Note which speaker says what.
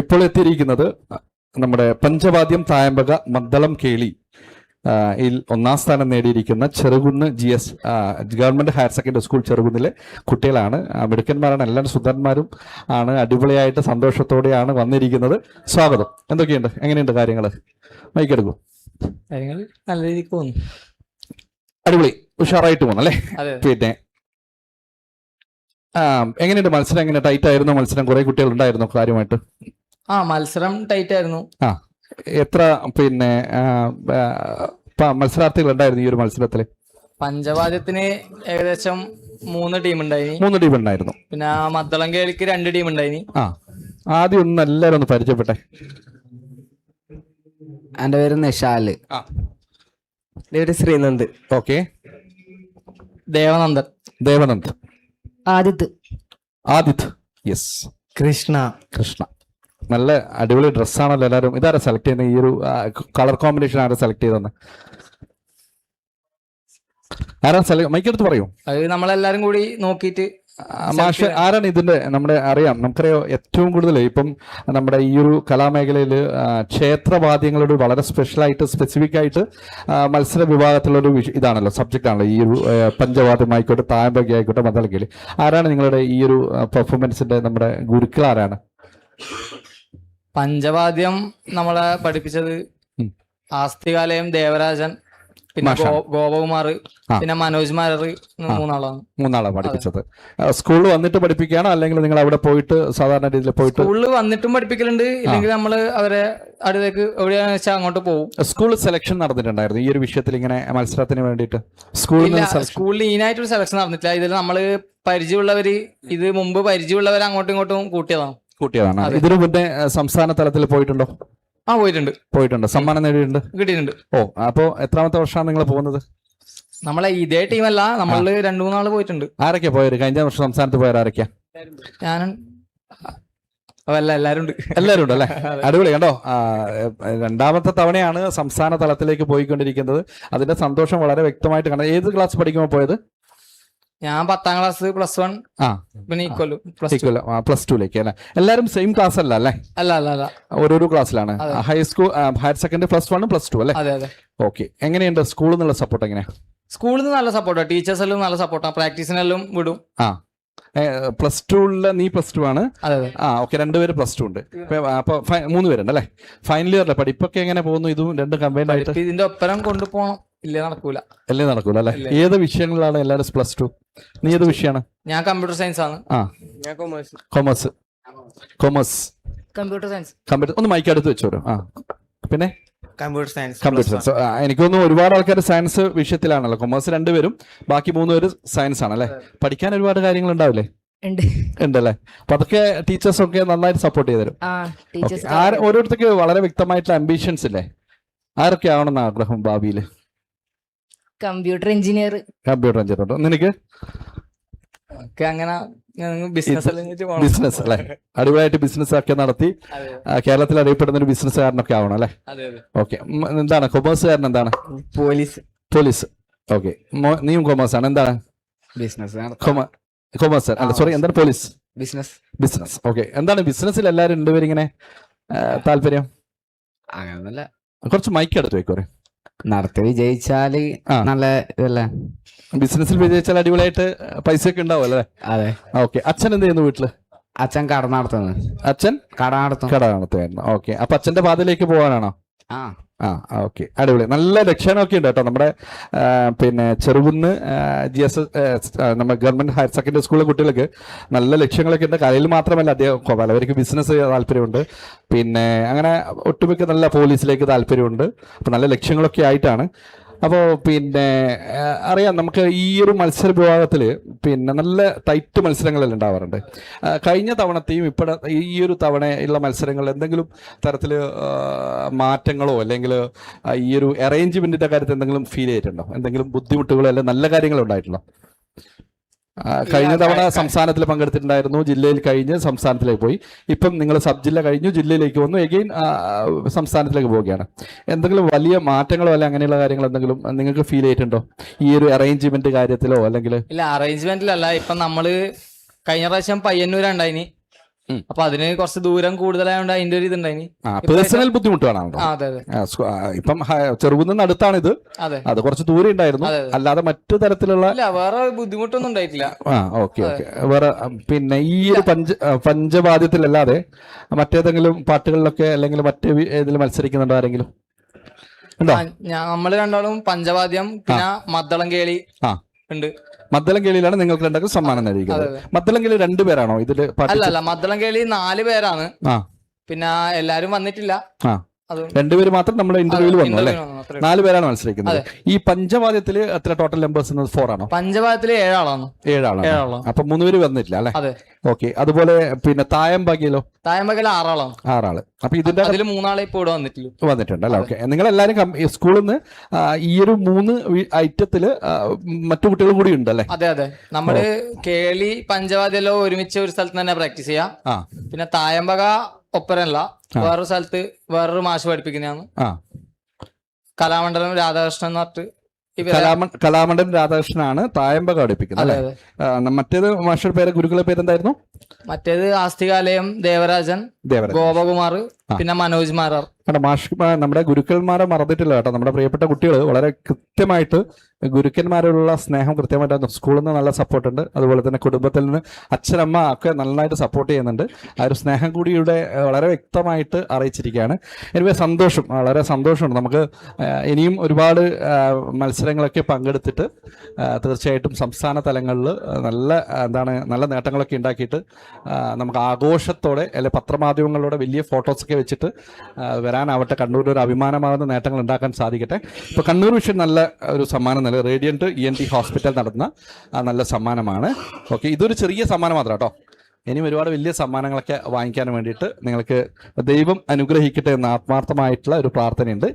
Speaker 1: ഇപ്പോൾ എത്തിയിരിക്കുന്നത് നമ്മുടെ പഞ്ചവാദ്യം തായമ്പക മദ്ദളം കേളി ഒന്നാം സ്ഥാനം നേടിയിരിക്കുന്ന Cherukunnu G S government higher secondary school ചെറുകുന്നിലെ കുട്ടികളാണ്. മിടുക്കന്മാരാണ് എല്ലാവരും സുന്ദരന്മാരും ആണ്. അടിപൊളിയായിട്ട് സന്തോഷത്തോടെയാണ് വന്നിരിക്കുന്നത്. സ്വാഗതം. എന്തൊക്കെയുണ്ട്? എങ്ങനെയുണ്ട് കാര്യങ്ങൾ മൈക്കെടുക്കൂ
Speaker 2: കാര്യങ്ങൾ നല്ല രീതിക്ക് പോകുന്നു
Speaker 1: അടിപൊളി. ഉഷാറായിട്ട് പോകുന്നു അല്ലേ? പിന്നെ ആ എങ്ങനെയുണ്ട് മത്സരം? എങ്ങനെ ടൈറ്റ് ആയിരുന്നു മത്സരം? കുറെ കുട്ടികൾ ഉണ്ടായിരുന്നു കാര്യമായിട്ട്?
Speaker 2: ആ മത്സരം ടൈറ്റ് ആയിരുന്നു.
Speaker 1: ആ എത്ര പിന്നെ മത്സരാർത്ഥികൾ ഉണ്ടായിരുന്നു ഈ ഒരു മത്സരത്തിൽ?
Speaker 2: പഞ്ചവാദ്യത്തിന് ഏകദേശം മൂന്ന് ടീം ഉണ്ടായി
Speaker 1: മൂന്ന് ടീം ഉണ്ടായിരുന്നു.
Speaker 2: പിന്നെ മദ്ദളം കേളിക്ക് രണ്ട് ടീം ഉണ്ടായി
Speaker 1: ആ ആദ്യം ഒന്ന് എല്ലാരും ഒന്ന് പരിചയപ്പെട്ടെ.
Speaker 3: എന്റെ പേര് നിഷാൽ പേര് ശ്രീനന്ദ്.
Speaker 1: ഓക്കെ.
Speaker 2: ദേവനന്ദൻ.
Speaker 1: ദേവനന്ദ്
Speaker 3: ആദിത്.
Speaker 1: ആദിത്. യെസ്
Speaker 3: കൃഷ്ണ.
Speaker 1: കൃഷ്ണ. നല്ല അടിപൊളി ഡ്രസ്സാണല്ലോ എല്ലാവരും. ഇതാരാ സെലക്ട് ചെയ്യുന്നത് ഈ ഒരു കളർ കോമ്പിനേഷൻ ആരാ സെലക്ട് ചെയ്തെന്ന്? ആരാ സെലക്ട് മൈക്കെടുത്ത് പറയൂ.
Speaker 2: അത് നമ്മളെല്ലാരും കൂടി നോക്കിയിട്ട്
Speaker 1: മാഷ് ആരാണ് ഇതിന്റെ നമ്മുടെ അറിയാം. നമുക്കറിയാം ഏറ്റവും കൂടുതൽ ഇപ്പം നമ്മുടെ ഈ ഒരു കലാമേഖലയിൽ ക്ഷേത്രവാദ്യങ്ങളോട് വളരെ സ്പെഷ്യലായിട്ട് സ്പെസിഫിക് ആയിട്ട് മത്സര വിഭാഗത്തിലുള്ള ഒരു ഇതാണല്ലോ സബ്ജക്റ്റ് ആണല്ലോ. ഈ ഒരു പഞ്ചവാദ്യം ആയിക്കോട്ടെ തായമ്പകി ആയിക്കോട്ടെ മതലക്കേളി ആരാണ് നിങ്ങളുടെ ഈ ഒരു പെർഫോമൻസിന്റെ നമ്മുടെ ഗുരുക്കൾ ആരാണ്?
Speaker 2: പഞ്ചവാദ്യം നമ്മളെ പഠിപ്പിച്ചത് ആസ്തികാലയം ദേവരാജൻ പിന്നെ. ഗോപകുമാർ പിന്നെ മനോജ് മാരർ മൂന്നാളാണ്.
Speaker 1: മൂന്നാളാണ് പഠിപ്പിച്ചത്. സ്കൂളിൽ വന്നിട്ട് പഠിപ്പിക്കുകയാണോ? അല്ലെങ്കിൽ നിങ്ങൾ അവിടെ പോയിട്ട് സാധാരണ രീതിയിൽ പോയിട്ട്
Speaker 2: സ്കൂളിൽ വന്നിട്ടും പഠിപ്പിക്കലുണ്ട്. ഇല്ലെങ്കിൽ നമ്മൾ അവരെ അടുത്തേക്ക് എവിടെയാണെന്ന് വെച്ചാൽ അങ്ങോട്ട് പോകും.
Speaker 1: സ്കൂൾ സെലക്ഷൻ നടന്നിട്ടുണ്ടായിരുന്നു. ഈ ഒരു വിഷയത്തിൽ ഇങ്ങനെ മത്സരത്തിന് വേണ്ടിയിട്ട്. സ്കൂളിൽ
Speaker 2: സ്കൂളിൽ ഈനായിട്ടൊരു സെലക്ഷൻ നടന്നിട്ടില്ല. ഇതിൽ നമ്മൾ പരിചയമുള്ളവര് ഇത് മുമ്പ് പരിചയമുള്ളവർ അങ്ങോട്ടും ഇങ്ങോട്ടും കൂട്ടിയതാണ്.
Speaker 1: കൂട്ടിയതാണ്. ഇതിനു മുന്നേ സംസ്ഥാന തലത്തിൽ പോയിട്ടുണ്ടോ?
Speaker 2: ആ പോയിട്ടുണ്ട്.
Speaker 1: പോയിട്ടുണ്ട്. സമ്മാനം നേടിയിട്ടുണ്ട്?
Speaker 2: കിട്ടിയിട്ടുണ്ട്.
Speaker 1: ഓ അപ്പോ എത്രാമത്തെ വർഷമാണ് നിങ്ങൾ പോകുന്നത്?
Speaker 2: നമ്മളെ ഇതേ ടീമല്ല നമ്മൾ രണ്ടു മൂന്നാൾ പോയിട്ടുണ്ട്.
Speaker 1: ആരൊക്കെയാ പോയത്? കഴിഞ്ഞ വർഷം സംസ്ഥാനത്ത് പോയത് ആരൊക്കെയാ?
Speaker 2: ഞാനും എല്ലാരും എല്ലാരും ഉണ്ട്.
Speaker 1: എല്ലാവരും ഉണ്ട് അല്ലേ. അടിപൊളി. കണ്ടോ? രണ്ടാമത്തെ തവണയാണ് സംസ്ഥാന തലത്തിലേക്ക് പോയിക്കൊണ്ടിരിക്കുന്നത്. അതിന്റെ സന്തോഷം വളരെ വ്യക്തമായിട്ട് കണ്ടത് ഏത് ക്ലാസ് പഠിക്കുമ്പോൾ പോയത്?
Speaker 2: ഞാൻ പത്താം ക്ലാസ് പ്ലസ് വൺ
Speaker 1: ആ.
Speaker 2: പിന്നെ ഈക്വലും പ്ലസ്
Speaker 1: ടുലേക്ക് അല്ലേ? എല്ലാവരും സെയിം ക്ലാസ് അല്ല അല്ലേ?
Speaker 2: അല്ല അല്ല അല്ല.
Speaker 1: ഓരോരോ ക്ലാസ്സിലാണ്. High school higher secondary plus one plus two അല്ലേ?
Speaker 2: അതെ അതെ.
Speaker 1: ഓക്കെ എങ്ങനെയുണ്ട്? സ്കൂളിൽ നിന്നുള്ള സപ്പോർട്ട് എങ്ങനെയാ?
Speaker 2: സ്കൂളിൽ നിന്ന് നല്ല സപ്പോർട്ടാണ് ടീച്ചേഴ്സ് എല്ലാം നല്ല സപ്പോർട്ടാണ് പ്രാക്ടീസിനെല്ലാം വിടും.
Speaker 1: ആ. പ്ലസ് ടുള്ള നീ പ്ലസ് ടു ആണ്. ആ ഓക്കെ രണ്ടുപേര് പ്ലസ് ടു ഉണ്ട്. അപ്പൊ മൂന്ന് പേരുണ്ട് അല്ലേ? ഫൈനൽ ഇയർ ഇയറിലെ പഠിപ്പൊക്കെ എങ്ങനെ പോകുന്നു? ഇതും രണ്ടും കമ്പൈൻഡ് ആയിട്ട്?
Speaker 2: ഇതിന്റെ ഒപ്പരം കൊണ്ടുപോകണം ഇല്ലേ നടക്കൂല.
Speaker 1: അല്ലേ നടക്കൂല അല്ലേ. ഏത് വിഷയങ്ങളിലാണ് എല്ലാവരും പ്ലസ് ടു നീ ഏത് വിഷയമാണ്
Speaker 2: ഞാൻ കമ്പ്യൂട്ടർ സയൻസ് ആണ്.
Speaker 1: ആ.
Speaker 3: ഞാൻ commerce
Speaker 1: commerce commerce
Speaker 3: computer science
Speaker 1: computer ഒന്ന് മൈക്ക് അടുത്ത് വെച്ചോളൂ ആ. പിന്നെ?
Speaker 3: കമ്പ്യൂട്ടർ സയൻസ്
Speaker 1: കമ്പ്യൂട്ടർ സയൻസ് എനിക്ക് തോന്നുന്നു ഒരുപാട് ആൾക്കാർ സയൻസ് വിഷയത്തിലാണല്ലോ. കൊമേഴ്സ് രണ്ടുപേരും ബാക്കി മൂന്ന് പേര് സയൻസ് ആണല്ലേ പഠിക്കാൻ ഒരുപാട് കാര്യങ്ങൾ ഉണ്ടാവില്ലേ
Speaker 4: ഉണ്ട്.
Speaker 1: ഉണ്ടല്ലേ? അപ്പൊ അതൊക്കെ ടീച്ചേഴ്സ് ഒക്കെ നന്നായിട്ട് സപ്പോർട്ട് ചെയ്തു തരും.
Speaker 4: ആ ടീച്ചേഴ്സ്
Speaker 1: ആര് ഓരോരുത്തർക്ക് വളരെ വ്യക്തമായിട്ടുള്ള അംബീഷൻസ് ഇല്ലേ? ആരൊക്കെ ആവണമെന്ന് ആഗ്രഹം ഭാവിയിൽ
Speaker 4: കമ്പ്യൂട്ടർ എഞ്ചിനീയർ.
Speaker 1: കമ്പ്യൂട്ടർ എഞ്ചിനീയർ നിനക്ക്?
Speaker 2: ഒക്കെ അങ്ങനെ ബിസിനസ്
Speaker 1: അല്ലേ? അടിപൊളിയായിട്ട് ബിസിനസ് ഒക്കെ നടത്തി. കേരളത്തിൽ അറിയപ്പെടുന്ന ഒരു ബിസിനസ്സുകാരനൊക്കെ ആവണം അല്ലെ?
Speaker 2: അതെ അതെ.
Speaker 1: ഓക്കെ. എന്താണ്? കൊമേഴ്സുകാരൻ എന്താണ്?
Speaker 3: പോലീസ്.
Speaker 1: പോലീസ്. ഓക്കെ. നീയും കൊമേഴ്സ് ആണ്. എന്താണ്
Speaker 3: ബിസിനസ്
Speaker 1: കൊമേഴ്സ് അല്ല സോറി എന്താണ് പോലീസ്
Speaker 3: ബിസിനസ്
Speaker 1: ബിസിനസ് ഓക്കെ. എന്താണ് ബിസിനസ്സിൽ എല്ലാവരും രണ്ടുപേരും ഇങ്ങനെ ആ, താല്പര്യം?
Speaker 3: അങ്ങനല്ല
Speaker 1: കുറച്ച് മൈക്ക് എടുത്ത് വെക്കോരെ
Speaker 3: നടത്തി
Speaker 1: വിജയിച്ചാൽ.
Speaker 3: നല്ല ഇതല്ലേ?
Speaker 1: ബിസിനസ്സിൽ വിജയിച്ചാൽ അടിപൊളിയായിട്ട് പൈസ ഒക്കെ ഉണ്ടാവും അല്ലേ?
Speaker 3: അതെ.
Speaker 1: ഓക്കെ അച്ഛൻ എന്ത് ചെയ്യുന്നു വീട്ടിൽ?
Speaker 3: അച്ഛൻ കട നടത്തുന്നത്
Speaker 1: അച്ഛൻ?
Speaker 3: കട നടത്തും
Speaker 1: കട നടത്തുമായിരുന്നു ഓക്കെ അപ്പൊ അച്ഛന്റെ പാതയിലേക്ക് പോകാനാണോ?
Speaker 3: ആ.
Speaker 1: ആ ഓക്കെ. അടിപൊളി. നല്ല രക്ഷണമൊക്കെ ഉണ്ട് കേട്ടോ. നമ്മുടെ പിന്നെ ചെറുകുന്ന് ജി എസ് എസ് നമ്മുടെ ഗവൺമെന്റ് ഹയർ സെക്കൻഡറി സ്കൂളിലെ കുട്ടികൾക്ക് നല്ല ലക്ഷ്യങ്ങളൊക്കെ ഉണ്ട്. കലയിൽ മാത്രമല്ല അദ്ദേഹം പലവർക്ക് ബിസിനസ് താല്പര്യമുണ്ട്. പിന്നെ അങ്ങനെ ഒട്ടുമിക്ക നല്ല പോലീസിലേക്ക് താല്പര്യമുണ്ട്. അപ്പം നല്ല ലക്ഷ്യങ്ങളൊക്കെ ആയിട്ടാണ്. അപ്പോൾ പിന്നെ അറിയാം നമുക്ക് ഈ ഒരു മത്സര വിഭാഗത്തിൽ പിന്നെ നല്ല ടൈറ്റ് മത്സരങ്ങളെല്ലാം ഉണ്ടാവാറുണ്ട്. കഴിഞ്ഞ തവണത്തെയും ഇപ്പോഴ ഈ ഒരു തവണയുള്ള മത്സരങ്ങൾ എന്തെങ്കിലും തരത്തിൽ മാറ്റങ്ങളോ അല്ലെങ്കിൽ ഈ ഒരു അറേഞ്ച്മെന്റിന്റെ കാര്യത്തിൽ എന്തെങ്കിലും ഫീൽ ചെയ്തിട്ടുണ്ടോ? എന്തെങ്കിലും ബുദ്ധിമുട്ടുകളോ അല്ലെങ്കിൽ നല്ല കാര്യങ്ങളോ ഉണ്ടായിട്ടുണ്ടോ? കഴിഞ്ഞ തവണ സംസ്ഥാനത്തിൽ പങ്കെടുത്തിട്ടുണ്ടായിരുന്നു ജില്ലയിൽ കഴിഞ്ഞ് സംസ്ഥാനത്തിലേക്ക് പോയി. ഇപ്പം നിങ്ങൾ സബ് ജില്ല കഴിഞ്ഞു ജില്ലയിലേക്ക് വന്നു എഗെയിൻ സംസ്ഥാനത്തിലേക്ക് പോവുകയാണ്. എന്തെങ്കിലും വലിയ മാറ്റങ്ങളോ അല്ലെങ്കിൽ അങ്ങനെയുള്ള കാര്യങ്ങൾ എന്തെങ്കിലും നിങ്ങൾക്ക് ഫീൽ ചെയ്തിട്ടുണ്ടോ? ഈ ഒരു അറേഞ്ച്മെന്റ് കാര്യത്തിലോ അല്ലെങ്കിൽ?
Speaker 2: ഇല്ല അറേഞ്ച്മെന്റിലല്ല ഇപ്പം നമ്മൾ കഴിഞ്ഞ പ്രാവശ്യം പയ്യന്നൂരുണ്ടായിനി. അപ്പൊ അതിന് കുറച്ച് ദൂരം കൂടുതലായതുകൊണ്ട് അതിന്റെ ഒരു
Speaker 1: ഇതുണ്ടായി പേഴ്സണൽ
Speaker 2: ആ,
Speaker 1: ഇപ്പം ചെറുകുന്ന അടുത്താണിത്
Speaker 2: അതെ.
Speaker 1: അത് കുറച്ച് ദൂരം ഉണ്ടായിരുന്നു. അല്ലാതെ മറ്റു തരത്തിലുള്ള
Speaker 2: വേറെ ബുദ്ധിമുട്ടൊന്നും ഉണ്ടായിട്ടില്ല.
Speaker 1: Okay okay. വേറെ പിന്നെ ഈ ഒരു പഞ്ച പഞ്ചവാദ്യത്തിലല്ലാതെ മറ്റേതെങ്കിലും പാട്ടുകളിലൊക്കെ അല്ലെങ്കിൽ മറ്റേ ഇതിൽ മത്സരിക്കുന്നുണ്ടോ ആരെങ്കിലും?
Speaker 2: നമ്മൾ രണ്ടാളും പഞ്ചവാദ്യം പിന്നെ മദ്ദളം കേളി
Speaker 1: ആ.
Speaker 2: ഉണ്ട്.
Speaker 1: മദ്ദളം കേളിയിലാണ് നിങ്ങൾക്ക് രണ്ടാക്കും സമ്മാനം നൽകിയത്. മദ്ദളം കേളി രണ്ടുപേരാണോ ഇതിൽ അല്ലല്ല
Speaker 2: അല്ല അല്ല മദ്ദളം കേളി നാല് പേരാണ്.
Speaker 1: ആ.
Speaker 2: പിന്നെ എല്ലാരും വന്നിട്ടില്ല.
Speaker 1: ആ. രണ്ടുപേര് മാത്രം നമ്മുടെ ഇന്റർവ്യൂവിൽ വന്നു അല്ലേ. നാല് പേരാണ് മത്സരിക്കുന്നത്. ഈ പഞ്ചവാദ്യത്തിൽ എത്ര ടോട്ടൽ നമ്പേഴ്സ് ഫോർ ആണോ?
Speaker 2: പഞ്ചവാദ്യത്തിൽ ഏഴാളാണ്.
Speaker 1: ഏഴാളാണ്. അപ്പൊ മൂന്ന് പേര് വന്നിട്ടില്ല അല്ലെ? ഓക്കെ. അതുപോലെ പിന്നെ തായം ഭാഗ്യലോ?
Speaker 2: തായമ്പകല ആറാളാണ്.
Speaker 1: ആറാൾ. അപ്പൊ ഇതിന്റെ
Speaker 2: അതിൽ മൂന്നാളെ ഇപ്പൊ ഇവിടെ വന്നിട്ടില്ല.
Speaker 1: വന്നിട്ടുണ്ട് അല്ലെ? ഓക്കെ. നിങ്ങൾ എല്ലാരും സ്കൂളിൽ നിന്ന് ഈ ഒരു മൂന്ന് ഐറ്റത്തിൽ മറ്റു കുട്ടികൾ കൂടി ഉണ്ട് അല്ലെ?
Speaker 2: അതെ അതെ. നമ്മൾ കേളി പഞ്ചവാദ്യല്ലോ ഒരുമിച്ച് ഒരു സ്ഥലത്ത് തന്നെ പ്രാക്ടീസ് ചെയ്യാം. പിന്നെ തായമ്പക ഒപ്പരല്ല. വേറൊരു സ്ഥലത്ത് വേറൊരു മാഷ് പഠിപ്പിക്കുന്നതാണ്.
Speaker 1: ആ.
Speaker 2: കലാമണ്ഡലം രാധാകൃഷ്ണൻ എന്ന് പറഞ്ഞിട്ട്
Speaker 1: കലാമ കലാമണ്ഡലം രാധാകൃഷ്ണനാണ് തായമ്പക പഠിപ്പിക്കുന്നത് അല്ലേ?
Speaker 2: അതെ
Speaker 1: ആ, ന- മറ്റേത് മാഷയുടെ പേര് ഗുരുക്കളെ പേരെന്തായിരുന്നു
Speaker 2: മറ്റേത് ആസ്തികാലയം ദേവരാജൻ
Speaker 1: ദേവരാജ്
Speaker 2: ഗോപകുമാർ പിന്നെ മനോജ് മാരാർ.
Speaker 1: കേട്ടോ മാഷ് നമ്മുടെ ഗുരുക്കന്മാരെ മറന്നിട്ടില്ല കേട്ടോ. നമ്മുടെ പ്രിയപ്പെട്ട കുട്ടികൾ വളരെ കൃത്യമായിട്ട് ഗുരുക്കന്മാരോടുള്ള സ്നേഹം കൃത്യമായിട്ട് സ്കൂളിൽ നിന്ന് നല്ല സപ്പോർട്ട് ഉണ്ട്. അതുപോലെ തന്നെ കുടുംബത്തിൽ നിന്ന് അച്ഛനമ്മ ഒക്കെ നന്നായിട്ട് സപ്പോർട്ട് ചെയ്യുന്നുണ്ട്. ആ ഒരു സ്നേഹം കൂടി ഇവിടെ വളരെ വ്യക്തമായിട്ട് അറിയിച്ചിരിക്കുകയാണ്. എനിവേ സന്തോഷം വളരെ സന്തോഷമുണ്ട്. നമുക്ക് ഇനിയും ഒരുപാട് മത്സരങ്ങളൊക്കെ പങ്കെടുത്തിട്ട് തീർച്ചയായിട്ടും സംസ്ഥാന തലങ്ങളിൽ നല്ല എന്താണ് നല്ല നേട്ടങ്ങളൊക്കെ ഉണ്ടാക്കിയിട്ട് നമുക്ക് ആഘോഷത്തോടെ അല്ലെ പത്രമാധ്യമങ്ങളിലൂടെ വലിയ ഫോട്ടോസൊക്കെ വെച്ചിട്ട് ആ, വരാനാവട്ടെ. കണ്ണൂരിൽ ഒരു അഭിമാനമാകുന്ന നേട്ടങ്ങൾ ഉണ്ടാക്കാൻ സാധിക്കട്ടെ. ഇപ്പോൾ കണ്ണൂർ വിഷയം നല്ല ഒരു സമ്മാനം നൽകി. Radiant E N T hospital നടത്തുന്ന ആ, നല്ല സമ്മാനമാണ്. ഓക്കെ ഇതൊരു ചെറിയ സമ്മാനം മാത്രം കേട്ടോ. ഇനിയും ഒരുപാട് വലിയ സമ്മാനങ്ങളൊക്കെ വാങ്ങിക്കാൻ വേണ്ടിയിട്ട് നിങ്ങൾക്ക് ദൈവം അനുഗ്രഹിക്കട്ടെ എന്ന് ആത്മാർത്ഥമായിട്ടുള്ള ഒരു പ്രാർത്ഥനയുണ്ട്.